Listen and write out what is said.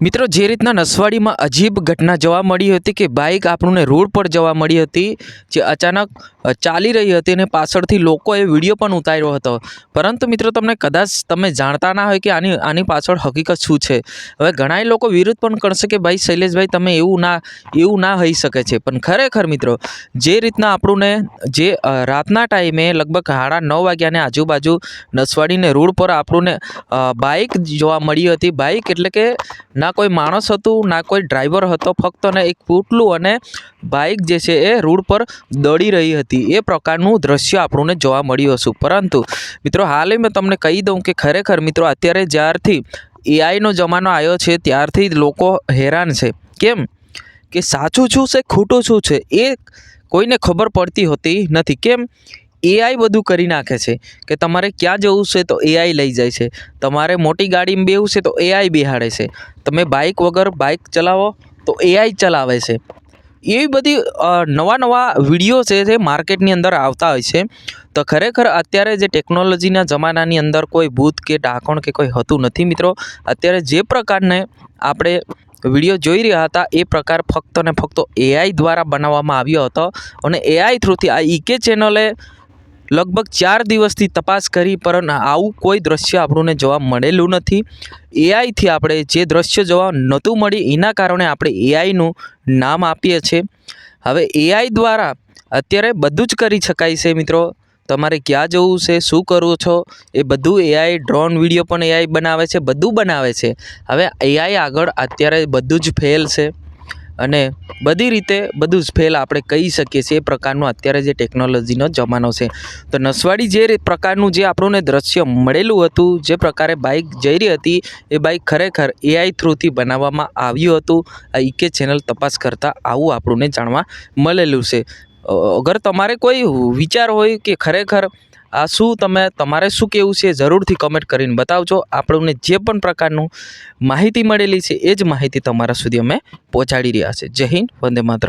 મિત્રો, જે રીતના નસવાડીમાં અજીબ ઘટના જોવા મળી હતી કે બાઇક આપણને રોડ પર જવા મળી હતી, જે અચાનક ચાલી રહી હતી અને પાછળથી લોકોએ વીડિયો પણ ઉતાર્યો હતો. પરંતુ મિત્રો, તમને કદાચ તમે જાણતા ના હોય કે આની આની પાછળ હકીકત શું છે. હવે ઘણા લોકો વિરોધ પણ કરશે કે ભાઈ, શૈલેષભાઈ, તમે એવું ના એવું ના હોઈ શકે છે. પણ ખરેખર મિત્રો, જે રીતના આપણને, જે રાતના ટાઈમે લગભગ સાડા નવ વાગ્યાને આજુબાજુ નસવાડીને રોડ પર આપણને બાઇક જોવા મળી હતી. બાઇક એટલે કે ના કોઈ માણસ હતું, ના કોઈ ડ્રાઈવર હતો, ફક્ત ને એક પૂટલું અને બાઇક જે છે એ રોડ પર દોડી રહી હતી. એ પ્રકારનું દ્રશ્ય આપણને જોવા મળ્યું હતું પરંતુ મિત્રો, હાલે મેં તમને કહી દઉં કે ખરેખર મિત્રો, અત્યારે જ્યારથી એઆઈનો જમાનો આવ્યો છે, ત્યારથી જ લોકો હેરાન છે. કેમ? કે સાચું શું છે, ખોટું શું છે, એ કોઈને ખબર પડતી હોતી નથી. કેમ? એઆઈ બધું કરી નાખે છે કે તમારે ક્યાં જવું છે તો એઆઈ લઈ જાય છે. તમારે મોટી ગાડીમાં બેવું છે તો એઆઈ બિહાડે છે. તમે બાઇક વગર બાઇક ચલાવો તો એઆઈ ચલાવે છે. એવી બધી નવા નવા વીડિયો છે જે માર્કેટની અંદર આવતા હોય છે. તો ખરેખર અત્યારે જે ટેકનોલોજીના જમાનાની અંદર કોઈ ભૂત કે ઢાંકણ કે કોઈ હતું નથી મિત્રો. અત્યારે જે પ્રકારને આપણે વીડિયો જોઈ રહ્યા હતા એ પ્રકાર ફક્ત ને ફક્ત એઆઈ દ્વારા બનાવવામાં આવ્યો હતો. અને એઆઈ થ્રુથી આ ઈકે ચેનલે લગભગ ચાર દિવસથી તપાસ કરી પરંતુ આવું કોઈ દ્રશ્ય આપણને જોવા મળેલું નથી. એઆઈથી આપણે જે દ્રશ્ય જોવા નહોતું મળી એના કારણે આપણે એઆઈનું નામ આપીએ છીએ. હવે એઆઈ દ્વારા અત્યારે બધું જ કરી શકાય છે મિત્રો. તમારે ક્યાં જવું છે, શું કરવું છો, એ બધું એઆઈ ડ્રોન વીડિયો પણ એઆઈ બનાવે છે, બધું બનાવે છે. હવે એઆઈ આગળ અત્યારે બધું જ ફેલ છે. અને બધી રીતે બધું જ ફેલ આપણે કહી શકીએ છીએ એ પ્રકારનું અત્યારે જે ટેકનોલોજીનો જમાનો છે. તો નસવાડી જે પ્રકારનું જે આપણને દ્રશ્ય મળેલું હતું, જે પ્રકારે બાઇક જઈ રહી હતી, એ બાઇક ખરેખર એઆઈ થ્રુથી બનાવવામાં આવ્યું હતું. આ ઈકે ચેનલ તપાસ કરતાં આવું આપણને જાણવા મળેલું છે. અગર તમારે કોઈ વિચાર હોય કે ખરેખર આ શું તમે, તમારે શું કહેવું છે જરૂરથી કમેન્ટ કરીને બતાવજો. આપણને જે પણ પ્રકારનું માહિતી મળેલી છે એ જ માહિતી તમારા સુધી અમે પહોંચાડી રહ્યા છે. જય હિન્દ, વંદે માતરમ.